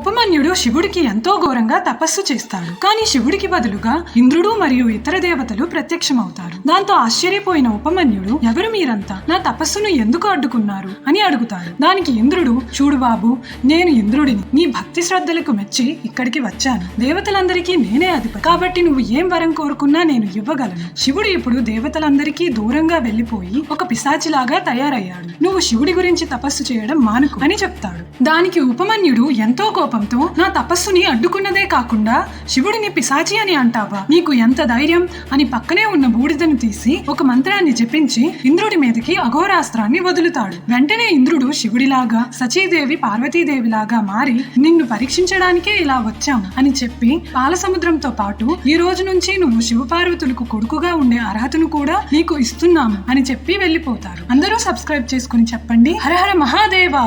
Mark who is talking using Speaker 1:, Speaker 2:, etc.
Speaker 1: ఉపమన్యుడు శివుడికి ఎంతో ఘోరంగా తపస్సు చేస్తాడు. కానీ శివుడికి బదులుగా ఇంద్రుడు మరియు ఇతర దేవతలు ప్రత్యక్షమవుతారు. దాంతో ఆశ్చర్యపోయిన ఉపమన్యుడు ఎవరు మీరంతా? నా తపస్సును ఎందుకు అడ్డుకున్నారు? అని అడుగుతాడు. దానికి ఇంద్రుడు చూడు బాబు నేను ఇంద్రుడిని. నీ భక్తి శ్రద్ధలకు మెచ్చి ఇక్కడికి వచ్చాను. దేవతలందరికీ నేనే అధిపతి. కాబట్టి నువ్వు ఏం వరం కోరుకున్నా నేను ఇవ్వగలను. శివుడు ఇప్పుడు దేవతలందరికీ దూరంగా వెళ్ళిపోయి ఒక పిశాచిలాగా తయారయ్యాడు. నువ్వు శివుడి గురించి తపస్సు చేయడం మానుకు అని చెప్తాడు. దానికి ఉపమన్యుడు ఎంతో కోపంతో నా తపస్సుని అడ్డుకున్నదే కాకుండా శివుడిని పిశాచి అని అంటావా? నీకు ఎంత ధైర్యం? అని పక్కనే ఉన్న బూడిదను తీసి ఒక మంత్రాన్ని జపించి ఇంద్రుడి మీదకి అఘోరాస్త్రాన్ని వదులుతాడు. వెంటనే ఇంద్రుడు శివుడిలాగా సచీదేవి పార్వతీదేవిలాగా మారి నిన్ను పరీక్షించడానికే ఇలా వచ్చాం అని చెప్పి పాలసముద్రంతో పాటు ఈ రోజు నుంచి నువ్వు శివపార్వతులకు కొడుకుగా ఉండే అర్హతను కూడా నీకు ఇస్తున్నాము అని చెప్పి వెళ్ళిపోతారు. అందరూ సబ్స్క్రైబ్ చేసుకుని చెప్పండి. హరహర మహాదేవా!